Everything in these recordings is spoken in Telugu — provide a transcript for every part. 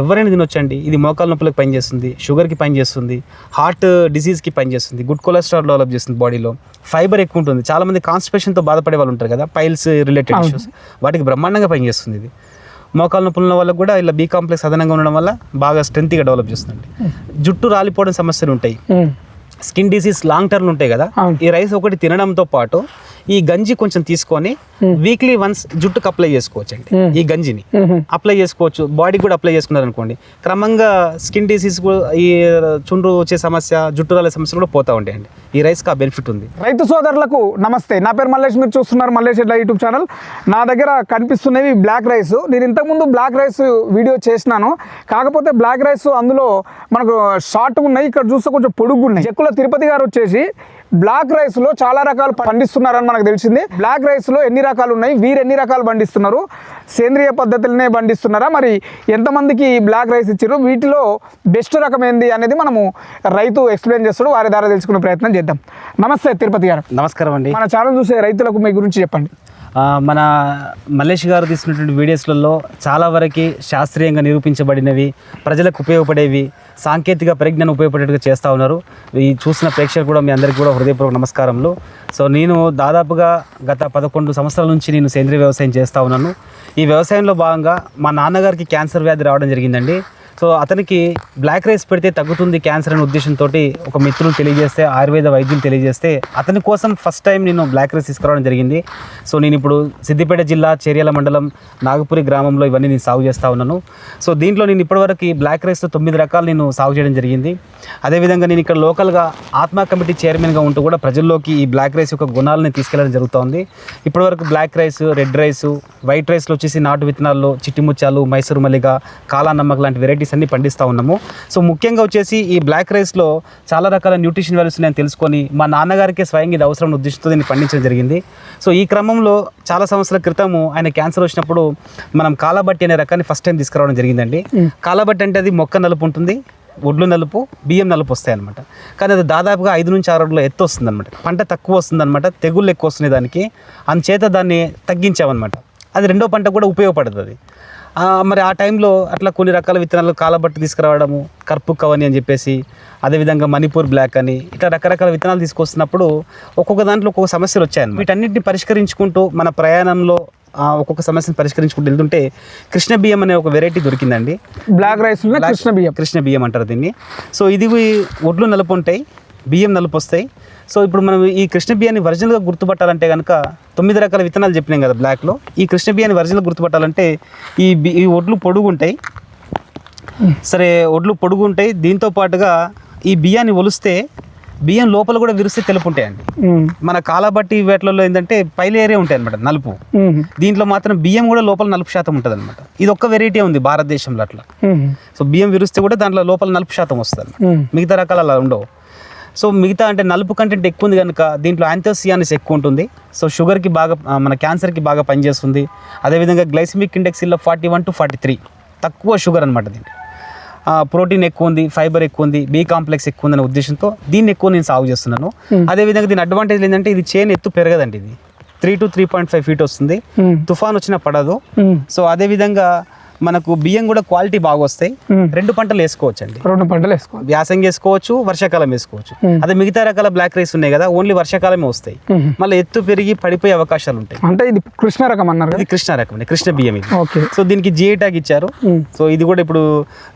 ఎవరైనా తినొచ్చండి. ఇది మోకాల నొప్పులకు పనిచేస్తుంది షుగర్కి పనిచేస్తుంది హార్ట్ డిసీజ్కి పనిచేస్తుంది గుడ్ కొలెస్ట్రాల్ డెవలప్ చేస్తుంది బాడీలో. ఫైబర్ ఎక్కువ ఉంటుంది. చాలా మంది కాన్స్టిపేషన్తో బాధపడే వాళ్ళు ఉంటారు కదా పైల్స్ రిలేటెడ్. ఇష్యూస్. వాటికి బ్రహ్మాండంగా పనిచేస్తుంది ఇది. మోకాల నొప్పులు ఉన్న వాళ్ళకి కూడా ఇలా బీ కాంప్లెక్స్ అదనంగా ఉండడం వల్ల బాగా స్ట్రెంత్గా డెవలప్ చేస్తుంది జుట్టు రాలిపోవడం సమస్యలు ఉంటాయి. స్కిన్ డిసీజ్ లాంగ్ టర్మ్ ఉంటాయి కదా. ఈ రైస్ ఒకటి తినడంతో పాటు ఈ గంజి కొంచెం తీసుకొని వీక్లీ వన్స్ జుట్టుకు అప్లై చేసుకోవచ్చు అండి. ఈ గంజిని. అప్లై చేసుకోవచ్చు. బాడీకి కూడా అప్లై చేసుకున్నారు అనుకోండి క్రమంగా స్కిన్ డిసీజ్ ఈ చుండ్రు వచ్చే సమస్య జుట్టు రాలే సమస్య కూడా పోతా ఉంటాయండి. ఈ రైస్కి ఆ బెనిఫిట్ ఉంది. రైతు సోదరులకు నమస్తే. నా పేరు మల్లేష్ మీరు చూస్తున్నారు మల్లేష్ ఎడ్ల యూట్యూబ్ ఛానల్. నా దగ్గర కనిపిస్తున్నవి బ్లాక్ రైస్ నేను ఇంతకుముందు బ్లాక్ రైస్ వీడియో చేసినాను. కాకపోతే బ్లాక్ రైస్ అందులో మనకు షార్ట్ ఉన్నాయి ఇక్కడ చూస్తే కొంచెం పొడుగు ఉన్నాయి. చెక్కుల తిరుపతి గారు వచ్చేసి బ్లాక్ రైస్లో చాలా రకాలు పండిస్తున్నారని మనకు తెలిసింది. బ్లాక్ రైస్లో ఎన్ని రకాలు ఉన్నాయి? వీరు ఎన్ని రకాలు పండిస్తున్నారు? సేంద్రియ పద్ధతులనే పండిస్తున్నారా? మరి ఎంతమందికి బ్లాక్ రైస్ ఇచ్చారు? వీటిలో బెస్ట్ రకం ఏంది అనేది మనము రైతు ఎక్స్ప్లెయిన్ చేస్తాడు. వారి ద్వారా తెలుసుకునే ప్రయత్నం చేద్దాం. నమస్తే తిరుపతి గారు. నమస్కారం అండి. మన ఛానల్ చూసే రైతులకు మీ గురించి చెప్పండి. మన మల్లేష్ గారు తీసినటువంటి వీడియోస్లలో చాలా వరకు శాస్త్రీయంగా నిరూపించబడినవి ప్రజలకు ఉపయోగపడేవి సాంకేతిక పరిజ్ఞానం ఉపయోగపడేట్టుగా చేస్తూ ఉన్నారు. ఈ చూసిన ప్రేక్షకులు కూడా మీ అందరికీ కూడా హృదయపూర్వక నమస్కారములు. సో నేను దాదాపుగా గత పదకొండు సంవత్సరాల నుంచి నేను సేంద్రీయ వ్యవసాయం చేస్తూ ఉన్నాను. ఈ వ్యవసాయంలో భాగంగా మా నాన్నగారికి క్యాన్సర్ వ్యాధి రావడం జరిగిందండి. సో అతనికి బ్లాక్ రైస్ పెడితే తగ్గుతుంది క్యాన్సర్ అనే ఉద్దేశంతో ఒక మిత్రులు తెలియజేస్తే ఆయుర్వేద వైద్యులు తెలియజేస్తే అతని కోసం ఫస్ట్ టైం నేను బ్లాక్ రైస్ తీసుకురావడం జరిగింది. సో నేను ఇప్పుడు సిద్దిపేట జిల్లా చేర్యాల మండలం నాగపురి గ్రామంలో ఇవన్నీ నేను సాగు చేస్తూ ఉన్నాను. సో దీంట్లో నేను ఇప్పటివరకు బ్లాక్ రైస్ తొమ్మిది రకాలు నేను సాగు చేయడం జరిగింది. అదేవిధంగా నేను ఇక్కడ లోకల్గా ఆత్మ కమిటీ చైర్మన్గా ఉంటూ కూడా ప్రజల్లోకి ఈ బ్లాక్ రైస్ యొక్క గుణాలని తీసుకెళ్ళడం జరుగుతోంది. ఇప్పటివరకు black rice red rice white రైస్లో వచ్చేసి నాటు విత్తనాల్లో చిట్టిముచ్చాలు మైసూరు మల్లిగ కాలా నమ్మక లాంటి వెరైటీ వెరైటీస్ అన్ని పండిస్తూ ఉన్నాము. సో ముఖ్యంగా వచ్చేసి ఈ బ్లాక్ రైస్లో చాలా రకాల న్యూట్రిషన్ వాల్యూస్ నేను తెలుసుకొని మా నాన్నగారికి స్వయంగా ఇది అవసరం ఉద్దేశంతో దీన్ని పండించడం జరిగింది. సో ఈ క్రమంలో చాలా సంవత్సరాల క్రితము ఆయన క్యాన్సర్ వచ్చినప్పుడు మనం కాలాబట్టి అనే రకాన్ని ఫస్ట్ టైం తీసుకురావడం జరిగిందండి. కాలాబట్టి అంటే అది మొక్క నలుపు ఉంటుంది ఒడ్లు నలుపు బియ్యం నలుపు వస్తాయి అనమాట కానీ అది దాదాపుగా ఐదు నుంచి ఆరు అడుగుల ఎత్తు వస్తుంది అనమాట పంట తక్కువ వస్తుంది అనమాట తెగుళ్ళు ఎక్కువ వస్తున్నాయి దానికి. అందుచేత దాన్ని తగ్గించామన్నమాట. అది రెండో పంట కూడా ఉపయోగపడుతుంది మరి ఆ టైంలో అట్లా కొన్ని రకాల విత్తనాలు కాలబట్టి తీసుకురావడము కర్పు కవని అని చెప్పేసి అదేవిధంగా మణిపూర్ బ్లాక్ అని ఇట్లా రకరకాల విత్తనాలు తీసుకొస్తున్నప్పుడు ఒక్కొక్క దాంట్లో ఒక్కొక్క సమస్యలు వచ్చాయన్నమాట. వీటన్నిటిని పరిష్కరించుకుంటూ మన ప్రయాణంలో ఆ, ఒక్కొక్క సమస్యను పరిష్కరించుకుంటూ వెళ్తుంటే కృష్ణ బియ్యం అనే ఒక వెరైటీ దొరికిందండి. బ్లాక్ రైస్ కృష్ణ బియ్యం. కృష్ణ బియ్యం అంటారు దీన్ని. సో ఇది ఒడ్లు నలుపు ఉంటాయి. బియ్యం నలుపు వస్తాయి. సో ఇప్పుడు మనం ఈ కృష్ణ బియ్యాన్ని ఒరిజినల్గా గుర్తుపట్టాలంటే కనుక తొమ్మిది రకాల విత్తనాలు చెప్పినాం కదా బ్లాక్లో ఈ కృష్ణ బియ్యాన్ని ఒరిజినల్ గుర్తుపట్టాలంటే ఈ బి- ఈ ఒడ్లు పొడుగు ఉంటాయి సరే ఒడ్లు పొడుగు ఉంటాయి దీంతో పాటుగా ఈ బియ్యాన్ని ఒలిస్తే బియ్యం లోపల కూడా విరిస్తే తెలుపు ఉంటాయండి. మన కాలబట్టి వేటలలో ఏంటంటే పైల ఏరియా ఉంటాయి అనమాట నలుపు. దీంట్లో మాత్రం బియ్యం కూడా లోపల నలుపు శాతం ఉంటుంది అనమాట ఇది ఒక్క వెరైటీ ఉంది భారతదేశంలో అట్లా. సో బియ్యం విరిస్తే కూడా దాంట్లో లోపల నలుపు శాతం వస్తుంది. మిగతా రకాలు అలా ఉండవు. సో మిగతా అంటే నలుపు కంటెంట్ ఎక్కువ ఉంది కనుక దీంట్లో యాంథోసియానిస్ ఎక్కువ ఉంటుంది. సో షుగర్కి బాగా మన క్యాన్సర్కి బాగా పనిచేస్తుంది. అదేవిధంగా గ్లైసిమిక్ ఇండెక్స్ ఇలా forty one to forty three. తక్కువ షుగర్ అనమాట దీంట్లో. ఆ, ప్రోటీన్ ఎక్కువ ఉంది ఫైబర్ ఎక్కువ ఉంది బి కాంప్లెక్స్ ఎక్కువ ఉందనే ఉద్దేశంతో దీన్ని ఎక్కువ నేను సాగు చేస్తున్నాను. అదేవిధంగా దీని అడ్వాంటేజ్ ఏంటంటే ఇది చేను ఎత్తు పెరగదండి ఇది. Three to three point five feet వస్తుంది. తుఫాన్ వచ్చినా పడదు. సో అదేవిధంగా మనకు బియ్యం కూడా క్వాలిటీ బాగా వస్తాయి. రెండు పంటలు వేసుకోవచ్చు అండి రెండు పంటలు వేసుకోవాలి. వ్యాసంగి వేసుకోవచ్చు వర్షాకాలం వేసుకోవచ్చు. అదే మిగతా రకాల బ్లాక్ రైస్ ఉన్నాయి కదా ఓన్లీ వర్షాకాలమే వస్తాయి. మళ్ళీ ఎత్తు పెరిగి పడిపోయే అవకాశాలు ఉంటాయి. అంటే ఇది కృష్ణ రకం అన్నారు ఇది కృష్ణ రకం అండి కృష్ణ బియ్యం ఇది. ఓకే. సో దీనికి జిఐ ట్యాగ్ ఇచ్చారు. సో ఇది కూడా ఇప్పుడు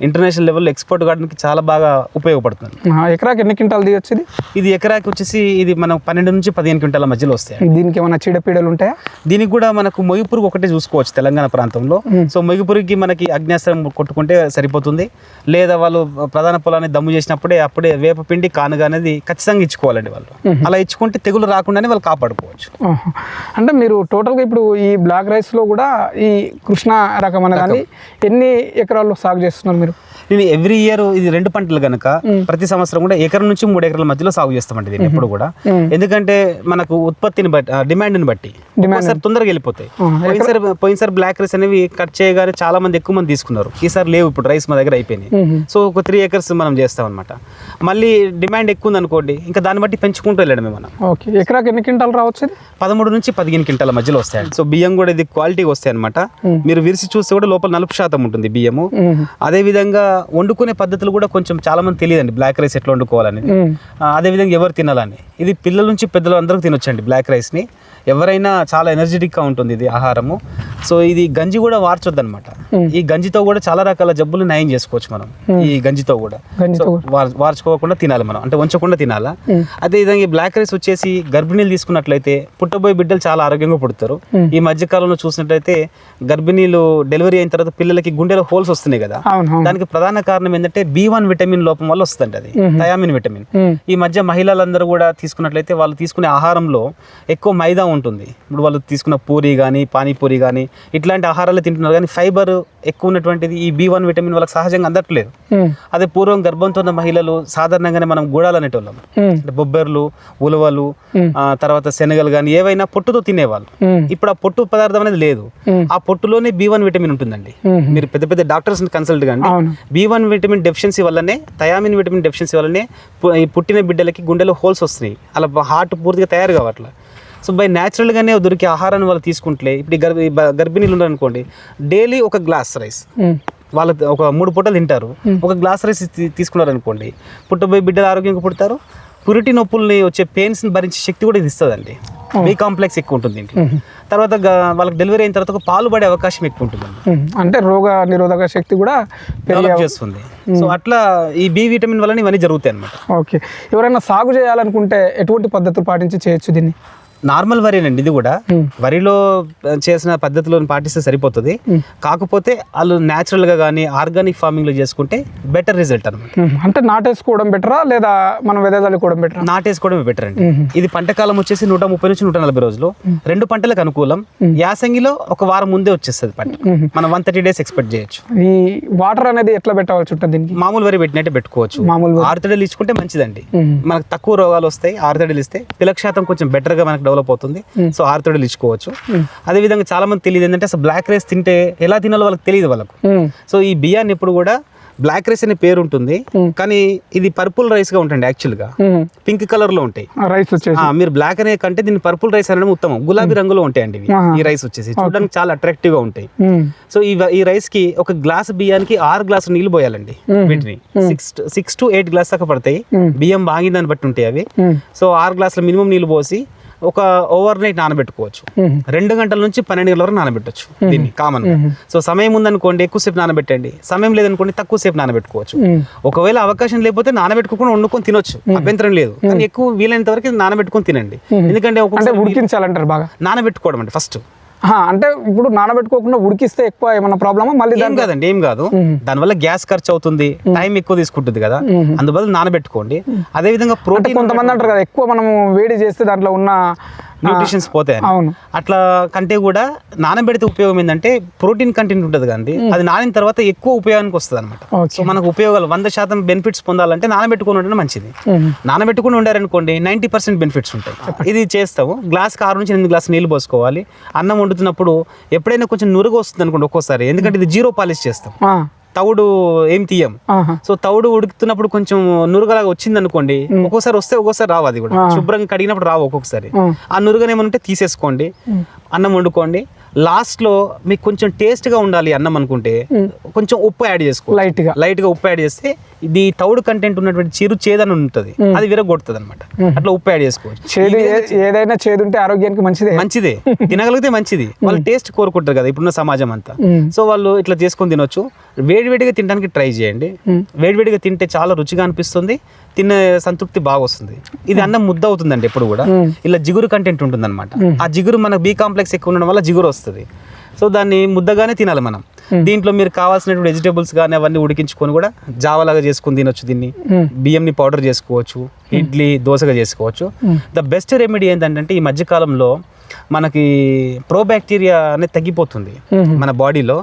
ఇంటర్నేషనల్ లెవెల్లో ఎక్స్పోర్ట్ కావడానికి చాలా బాగా ఉపయోగపడుతుంది. ఎకరాకి ఎన్ని క్వింటాలు తీయొచ్చు ఇది? ఇది ఎకరాకి వచ్చేసి ఇది మనం పన్నెండు నుంచి పదిహేను క్వింటాల మధ్యలో వస్తాయి దీనికి ఏమైనా చీడపీడలు ఉంటాయా? దీనికి కూడా మనకు మొయ్యిపురుగు ఒకటే చూసుకోవచ్చు తెలంగాణ ప్రాంతంలో. సో మొయ్యిపురుగుకి మనకి అగ్నేస్త్రం కొట్టుకుంటే సరిపోతుంది. లేదా వాళ్ళు ప్రధాన పొలాన్ని దమ్ము చేసినప్పుడే అప్పుడే వేపపిండి కానుగా అనేది ఖచ్చితంగా ఇచ్చుకోవాలండి వాళ్ళు. అలా ఇచ్చుకుంటే తెగులు రాకుండానే వాళ్ళు కాపాడుకోవచ్చు. అంటే మీరు టోటల్గా ఇప్పుడు ఈ బ్లాక్ రైస్లో కూడా ఈ కృష్ణ రకం అనే దాన్ని ఎన్ని ఎకరాల్లో సాగు చేస్తున్నారు మీరు? నేను ఎవ్రీ ఇయర్ ఇది రెండు పంటలు కనుక ప్రతి సంవత్సరం కూడా ఎకరం నుంచి మూడు ఎకరాల మధ్యలో సాగు చేస్తామండి దీన్ని ఎప్పుడు కూడా. ఎందుకంటే మనకు ఉత్పత్తిని బట్టి డిమాండ్ని బట్టి ఒకసారి తొందరగా వెళ్ళిపోతాయి. పోయినసారి పోయినసారి బ్లాక్ రైస్ అనేవి కట్ చేయగానే చాలా మంది ఎక్కువ మంది తీసుకున్నారు. ఈసారి లేవు ఇప్పుడు రైస్ మా దగ్గర అయిపోయినాయి. సో ఒక త్రీ ఏకర్స్ మనం చేస్తాం అనమాట మళ్ళీ డిమాండ్ ఎక్కువ ఉంది అనుకోండి ఇంకా దాన్ని బట్టి పెంచుకుంటూ వెళ్ళడమే మనం ఓకే. ఎకరాకి ఎన్ని క్వింటాలు రావచ్చు? పదమూడు నుంచి పదిహేను క్వింటాల మధ్యలో వస్తాయండి సో బియ్యం కూడా ఇది క్వాలిటీగా వస్తాయి అనమాట మీరు విరిసి చూస్తే కూడా లోపల నలుపు శాతం ఉంటుంది బియ్యము. అదే విధంగా వండుకునే పద్ధతులు కూడా కొంచెం చాలా మంది తెలియదండి బ్లాక్ రైస్ ఎట్లా వండుకోవాలని. అదే విధంగా ఎవరు తినాలని. ఇది పిల్లల నుంచి పెద్దలు అందరూ తినొచ్చండి బ్లాక్ రైస్ని ఎవరైనా చాలా ఎనర్జెటిక్గా ఉంటుంది ఇది ఆహారము. సో ఇది గంజి కూడా వార్చొద్దు అనమాట ఈ గంజితో కూడా చాలా రకాల జబ్బులు నయం చేసుకోవచ్చు మనం ఈ గంజితో కూడా. వార్చుకోకుండా తినాలి మనం అంటే ఉంచకుండా తినాలా? మ్మ్. అదే విధంగా ఈ బ్లాక్ రైస్ వచ్చేసి గర్భిణీలు తీసుకున్నట్లయితే పుట్టబోయే బిడ్డలు చాలా ఆరోగ్యంగా పుడతారు. ఈ మధ్య కాలంలో చూసినట్లయితే గర్భిణీలు డెలివరీ అయిన తర్వాత పిల్లలకి గుండెలో హోల్స్ వస్తున్నాయి కదా. దానికి ప్రధాన కారణం ఏంటంటే బి వన్ విటమిన్ లోపం వల్ల వస్తుంది అది థయామిన్ విటమిన్. ఈ మధ్య మహిళలందరూ కూడా తీసుకున్నట్లయితే వాళ్ళు తీసుకునే ఆహారంలో ఎక్కువ మైదా ఉంటుంది. ఇప్పుడు వాళ్ళు తీసుకున్న పూరి కానీ పానీపూరి కానీ ఇట్లాంటి ఆహారాలు తింటున్నారు. కానీ ఫైబర్ ఎక్కువ ఉన్నటువంటిది ఈ బి వన్ విటమిన్ వాళ్ళకి సహజంగా అందట్లేదు. అదే పూర్వం గర్భంతో ఉన్న మహిళలు సాధారణంగానే మనం గూడాలు అనేటోళ్ళం. అంటే బొబ్బెర్లు ఉలవలు తర్వాత శనగలు కానీ ఏవైనా పొట్టుతో తినేవాళ్ళు. ఇప్పుడు ఆ పొట్టు పదార్థం అనేది లేదు. ఆ పొట్టులోనే బి వన్ విటమిన్ ఉంటుందండి. మీరు పెద్ద పెద్ద డాక్టర్స్ కన్సల్ట్ కండి అవును. బి వన్ విటమిన్ డెఫిషియన్సీ వల్లనే థయామిన్ విటమిన్ డెఫిషియన్సీ వల్లనే పుట్టిన బిడ్డలకి గుండెలో హోల్స్ వస్తున్నాయి అలా హార్ట్ పూర్తిగా తయారు కావట్లే సో బై న్యాచురల్గానే దొరికే ఆహారాన్ని వాళ్ళు తీసుకుంటే ఇప్పుడు ఈ గర్భ గర్భిణీలు ఉన్నారనుకోండి డైలీ ఒక గ్లాస్ రైస్ మ్మ్. వాళ్ళు ఒక మూడు పూటలు తింటారు. ఒక గ్లాస్ రైస్ తీ- తీసుకున్నారనుకోండి పుట్టబోయే బిడ్డలు ఆరోగ్యంగా పుడతారు పురిటి నొప్పుల్ని వచ్చే పెయిన్స్ని భరించే శక్తి కూడా ఇది ఇస్తుందండి. బి కాంప్లెక్స్ ఎక్కువ ఉంటుంది దీంట్లో తర్వాత వాళ్ళకి డెలివరీ అయిన తర్వాత పాలు పడే అవకాశం ఎక్కువ ఉంటుందండి మ్మ్. అంటే రోగ నిరోధక శక్తి కూడా చేస్తుంది. సో అట్లా ఈ బి విటమిన్ వల్ల ఇవన్నీ జరుగుతాయి అనమాట ఓకే. ఎవరైనా సాగు చేయాలనుకుంటే ఎటువంటి పద్ధతులు పాటించి చేయొచ్చు దీన్ని? నార్మల్ వరేనండి ఇది కూడా. వరిలో చేసిన పద్ధతులను పాటిస్తే సరిపోతుంది. కాకపోతే వాళ్ళు న్యాచురల్గా కానీ ఆర్గానిక్ ఫార్మింగ్లో చేసుకుంటే బెటర్ రిజల్ట్ అనమాట. అంటే నాటేసుకోవడం బెటరా లేదా మనం వెదజల్లుకోవడం బెటరా నాటేసుకోవడమే బెటర్ అండి. ఇది పంట కాలం వచ్చేసి నూట ముప్పై నుంచి నూట నలభై రోజులు. రెండు పంటలకు అనుకూలం. యాసంగిలో ఒక వారం ముందే వచ్చేస్తుంది పంట. మనం వన్ థర్టీ డేస్ ఎక్స్పెక్ట్ చేయొచ్చు. ఈ వాటర్ అనేది ఎట్లా పెట్టవలసి ఉంటుంది దీనికి? మామూలు వరి పెట్టినట్టే పెట్టుకోవచ్చు. మామూలు ఆరు తడలు ఇచ్చుకుంటే మంచిదండి. మనకు తక్కువ రోగాలు వస్తాయి ఆరు తడలు ఇస్తే పిలక శాతం కొంచెం బెటర్గా మనకు డెవలప్ అవుతుంది. సో ఆరు తడలు ఇచ్చుకోవచ్చు. అదే విధంగా చాలా మంది తెలియదు ఏంటంటే అసలు బ్లాక్ రైస్ తింటే ఎలా తినాలో వాళ్ళకి తెలియదు వాళ్ళకు. సో ఈ బియ్యాన్ని ఎప్పుడు కూడా బ్లాక్ రైస్ అనే పేరు ఉంటుంది. కానీ ఇది పర్పుల్ రైస్గా ఉంటుంది యాక్చువల్గా. పింక్ కలర్లో ఉంటాయి. రైస్ వచ్చేసి. మీరు బ్లాక్ అనే కంటే దీన్ని పర్పుల్ రైస్ అనడం ఉత్తమం. గులాబీ రంగులో ఉంటాయండి. ఈ రైస్ వచ్చేసి. చూడడానికి చాలా అట్రాక్టివ్గా ఉంటాయి. సో ఈ ఈ రైస్కి ఒక గ్లాస్ బియ్యానికి ఆరు గ్లాసులు నీళ్ళు పోయాలండి వీటిని. Six six to eight glass దాకా పడతాయి. బియ్యం బాగిందని బట్టి ఉంటాయి అవి. సో ఆరు గ్లాసుల మినిమం నీళ్ళు పోసి ఒక ఓవర్ నైట్ నానబెట్టుకోవచ్చు. రెండు గంటల నుంచి పన్నెండు గంటల వరకు నానబెట్టచ్చు దీన్ని కామన్ సో సమయం ఉందనుకోండి ఎక్కువసేపు నానబెట్టండి. సమయం లేదనుకోండి తక్కువసేపు నానబెట్టుకోవచ్చు. ఒకవేళ అవకాశం లేకపోతే నానబెట్టుకోకుండా వండుకొని తినొచ్చు. అభ్యంతరం లేదు. కానీ ఎక్కువ వీలైనంత వరకు నానబెట్టుకొని తినండి. ఎందుకంటే ఉడికించాలంటారు బాగా? నానబెట్టుకోవడం అంటే ఫస్ట్ అంటే ఇప్పుడు నానబెట్టుకోకుండా ఉడికిస్తే ఎక్కువ ఏమన్నా ప్రాబ్లమా? మళ్ళీ ఏం కాదండి ఏం కాదు. దానివల్ల గ్యాస్ ఖర్చు అవుతుంది టైం ఎక్కువ తీసుకుంటుంది కదా. అందువల్ల నానబెట్టుకోండి. అదే విధంగా ప్రోటీన్ కొంతమంది అంటారు కదా ఎక్కువ మనము వేడి చేస్తే దాంట్లో ఉన్న న్యూట్రిషన్స్ పోతాయి అవును. అట్లా కంటే కూడా నానబెడితే ఉపయోగం ఏంటంటే ప్రోటీన్ కంటెంట్ ఉంటుంది కండి అది నానిన తర్వాత ఎక్కువ ఉపయోగానికి వస్తుంది అనమాట. సో మనకు ఉపయోగాలు వంద శాతం బెనిఫిట్స్ పొందాలంటే నానబెట్టుకుని ఉండడం మంచిది. నానబెట్టుకుని ఉండారనుకోండి నైంటీ పర్సెంట్ బెనిఫిట్స్ ఉంటాయి. ఇది చేస్తాము. గ్లాస్కి ఆరు నుంచి ఎనిమిది గ్లాస్ నీళ్ళు పోసుకోవాలి. అన్నం వండుతున్నప్పుడు ఎప్పుడైనా కొంచెం నురుగు వస్తుంది అనుకోండి ఒక్కోసారి. ఎందుకంటే ఇది జీరో పాలిష్ చేస్తాం. తవుడు ఏం తీయం. సో తవుడు ఉడుకుతున్నప్పుడు కొంచెం నురుగలాగా వచ్చింది అనుకోండి ఒక్కోసారి వస్తే ఒక్కోసారి రావు అది కూడా. శుభ్రంగా కడిగినప్పుడు రావు ఒక్కొక్కసారి. ఆ నురుగని ఏమంటే తీసేసుకోండి అన్నం వండుకోండి లాస్ట్లో మీకు కొంచెం టేస్ట్గా ఉండాలి అన్నం అనుకుంటే కొంచెం ఉప్పు యాడ్ చేసుకో లైట్గా లైట్గా ఉప్పు యాడ్ చేస్తే ఇది తౌడు కంటెంట్ ఉన్నటువంటి చిరు చేదని ఉంటుంది. అది విరగొడుతుంది అనమాట అట్లా ఉప్పు యాడ్ చేసుకోవచ్చు. చేదు ఏదైనా చేదు ఉంటే ఆరోగ్యానికి మంచిదే. మంచిదే. తినగలిగితే మంచిది. వాళ్ళు టేస్ట్ కోరుకుంటారు కదా ఇప్పుడున్న సమాజం అంతా. సో వాళ్ళు ఇట్లా చేసుకొని తినొచ్చు. వేడివేడిగా తినడానికి ట్రై చేయండి. వేడివేడిగా తింటే చాలా రుచిగా అనిపిస్తుంది. తిన్న సంతృప్తి బాగా వస్తుంది ఇది అన్నం ముద్ద అవుతుందండి ఎప్పుడు కూడా. ఇలా జిగురు కంటెంట్ ఉంటుంది ఆ జిగురు మనకు బి కాంప్లెక్స్ ఎక్కువ ఉండడం వల్ల జిగురు వస్తుంది. సో దాన్ని ముద్దగానే తినాలి మనం. దీంట్లో మీరు కావాల్సినటువంటి వెజిటేబుల్స్ కానీ అవన్నీ ఉడికించుకొని కూడా జావలాగా చేసుకొని తినొచ్చు దీన్ని. బియ్యంని పౌడర్ చేసుకోవచ్చు ఇడ్లీ దోశగా చేసుకోవచ్చు. ద బెస్ట్ రెమెడీ ఏంటంటే ఈ మధ్యకాలంలో మనకి ప్రో బ్యాక్టీరియా అనేది తగ్గిపోతుంది. మన బాడీలో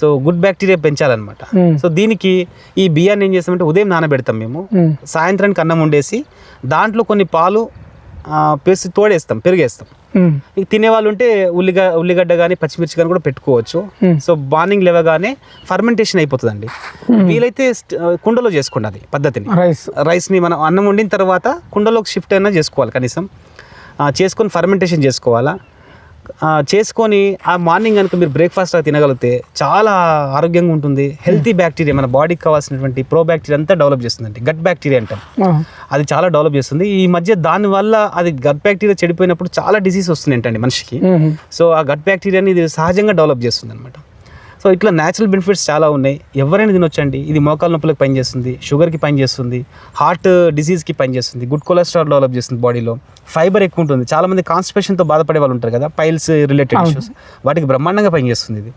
సో గుడ్ బ్యాక్టీరియా పెంచాలన్నమాట. సో దీనికి ఈ బియ్యాన్ని ఏం చేస్తామంటే ఉదయం నానబెడతాం మేము. సాయంత్రానికి అన్నం వండేసి దాంట్లో కొన్ని పాలు పేసి తోడేస్తాం పెరిగేస్తాం. ఇక తినే వాళ్ళు ఉంటే ఉల్లిగ ఉల్లిగడ్డ కానీ పచ్చిమిర్చి కానీ కూడా పెట్టుకోవచ్చు. సో మార్నింగ్ లేవగానే ఫర్మెంటేషన్ అయిపోతుందండి. వీలైతే కుండలో చేసుకోండి అది పద్ధతిని. రైస్. రైస్ని మనం అన్నం వండిన తర్వాత కుండలోకి షిఫ్ట్ అయినా చేసుకోవాలి కనీసం. చేసుకొని ఫర్మెంటేషన్ చేసుకోవాలా? చేసుకొని ఆ మార్నింగ్ కనుక మీరు బ్రేక్ఫాస్ట్ తినగలిగితే చాలా ఆరోగ్యంగా ఉంటుంది. హెల్తీ బ్యాక్టీరియా మన బాడీకి కావాల్సినటువంటి ప్రో బ్యాక్టీరియా అంతా డెవలప్ చేస్తుందండి. గట్ బ్యాక్టీరియా అంటాం. అది చాలా డెవలప్ చేస్తుంది. ఈ మధ్య దానివల్ల అది గట్ బ్యాక్టీరియా చెడిపోయినప్పుడు చాలా డిసీజ్ వస్తున్నాయంటండి మనిషికి. మ్మ్. సో ఆ గట్ బ్యాక్టీరియాని ఇది సహజంగా డెవలప్ చేస్తుంది అనమాట సో ఇట్లా న్యాచురల్ బెనిఫిట్స్ చాలా ఉన్నాయి. ఎవరైనా తినొచ్చండి. ఇది మోకాల నొప్పులకు పనిచేస్తుంది షుగర్కి పనిచేస్తుంది హార్ట్ డిసీజ్కి పనిచేస్తుంది గుడ్ కొలెస్ట్రాల్ డెవలప్ చేస్తుంది బాడీలో ఫైబర్ ఎక్కువ ఉంటుంది. చాలా మంది కాన్స్టిపేషన్తో బాధపడే వాళ్ళు ఉంటారు కదా పైల్స్ రిలేటెడ్. ఇష్యూస్ వాటికి బ్రహ్మాండంగా పనిచేస్తుంది ఇది.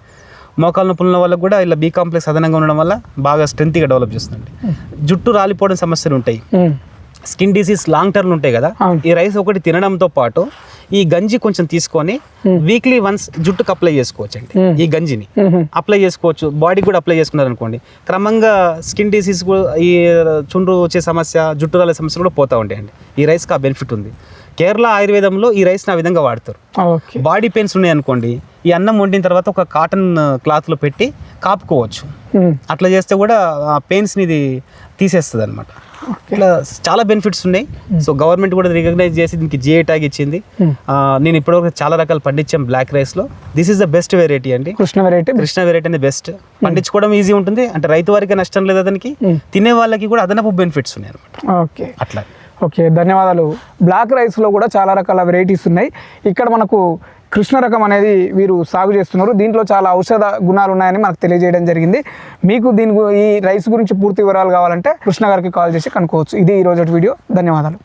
మోకాల నొప్పుల ఉన్న వాళ్ళకి కూడా ఇలా బీ కాంప్లెక్స్ అదనంగా ఉండడం వల్ల బాగా స్ట్రెంత్గా డెవలప్ చేస్తుంది జుట్టు రాలిపోవడం సమస్యలు ఉంటాయి. స్కిన్ డిసీజ్ లాంగ్ టర్మ్ ఉంటాయి కదా. ఈ రైస్ ఒకటి తినడంతో పాటు ఈ గంజి కొంచెం తీసుకొని వీక్లీ వన్స్ జుట్టుకు అప్లై చేసుకోవచ్చు అండి Hmm. ఈ గంజిని. అప్లై చేసుకోవచ్చు. బాడీకి కూడా అప్లై చేసుకున్నారు అనుకోండి క్రమంగా స్కిన్ డిసీజ్ ఈ చుండ్రు వచ్చే సమస్య జుట్టు రాలే సమస్య కూడా పోతూ ఉంటాయండి. ఈ రైస్కి ఆ బెనిఫిట్ ఉంది. కేరళ ఆయుర్వేదంలో ఈ రైస్ని ఆ విధంగా వాడతారు. బాడీ పెయిన్స్ ఉన్నాయి అనుకోండి ఈ అన్నం వండిన తర్వాత ఒక కాటన్ క్లాత్లో పెట్టి కాపుకోవచ్చు. అట్లా చేస్తే కూడా ఆ పెయిన్స్ని ఇది తీసేస్తుంది అనమాట ఇట్లా చాలా బెనిఫిట్స్ ఉన్నాయి. సో గవర్నమెంట్ కూడా రికగ్నైజ్ చేసి దీనికి జిఐ ట్యాగ్ ఇచ్చింది. Hmm. నేను ఇప్పటివరకు చాలా రకాలు పండించాం బ్లాక్ రైస్లో this is the best variety అండి. కృష్ణ వెరైటీ కృష్ణ వెరైటీ అనేది బెస్ట్ పండించుకోవడం ఈజీ ఉంటుంది. అంటే రైతు వారికి నష్టం లేదు అతనికి. Hmm. తినే వాళ్ళకి కూడా అదనపు బెనిఫిట్స్ ఉన్నాయి అనమాట ఓకే. అట్లా. ఓకే ధన్యవాదాలు. బ్లాక్ రైస్లో కూడా చాలా రకాల వెరైటీస్ ఉన్నాయి. ఇక్కడ మనకు కృష్ణ రకం అనేది వీరు సాగు చేస్తున్నారు. దీంట్లో చాలా ఔషధ గుణాలు ఉన్నాయని మనకు తెలియజేయడం జరిగింది. మీకు దీని ఈ రైస్ గురించి పూర్తి వివరాలు కావాలంటే కృష్ణ గారికి కాల్ చేసి కనుక్కోవచ్చు. ఇది ఈ రోజు వీడియో. ధన్యవాదాలు.